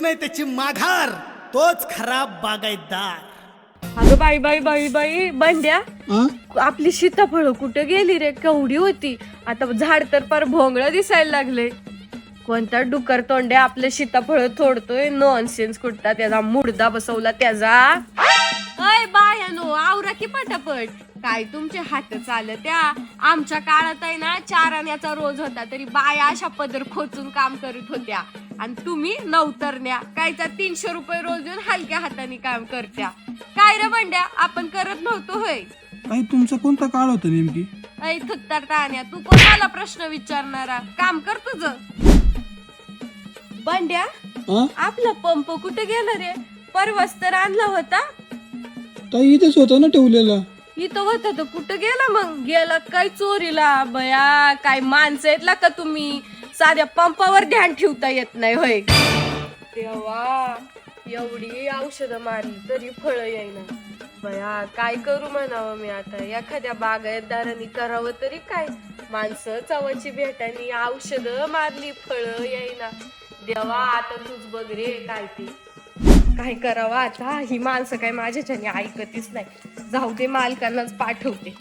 नाही त्याची माघार तोच खराब बागायतदार. अगं बाई बाई बाई बाई बंड्या आपली सीताफळ कुठं गेली रे? केवढी होती. आता झाड तर पार भोंगळं दिसायला लागले. कोणता डुकर तोंडे आपले सीताफळ तोडतोय नॉनसेन्स कुठता त्याचा मुडदा बसवला त्याचा? अय बायानो आवरा की पटापट. काय तुमचे हात चालत त्या? आमच्या काळात आहे ना चार आण्याचा रोज होता तरी बाया अशा पदर खोचून काम करत होत्या. आणि तुम्ही नवतरण्या. कायचा तीनशे रुपये रोज देऊन हलक्या हाताने काम करत्या. काय रे बंड्या आपण करत नव्हतो होय. ताई तुमचा कोणता काळ होता नेमकी? ऐ थुत्तर ताण्या तू कोणाला प्रश्न विचारणारा? काम कर तुझं. बंड्या हा? आपला पंप कुठे गेला रे? परवाच तर आणला होता. ताई इथेच होता ना ठेवलेला. इथं होता तर कुठं गेला मग? गेला काय चोरीला? बया काय माणसं येतला का तुम्ही? साध्या पंपावर ध्यान ठेवता येत नाही होय. तेव्हा एवढी औषधं मारली तरी फळ येईना. बया काय करू म्हणावं मी आता? एखाद्या बागायतदारांनी करावं तरी काय? माणसं चवाची भेटानी औषधं मारली फळ येईना. देवा आता तूच बघ रे काय ते. काय करावं आता? ही माणसं काय माझ्याच्याने ऐकतीच नाही. जाऊ दे मालकांनाच पाठवते.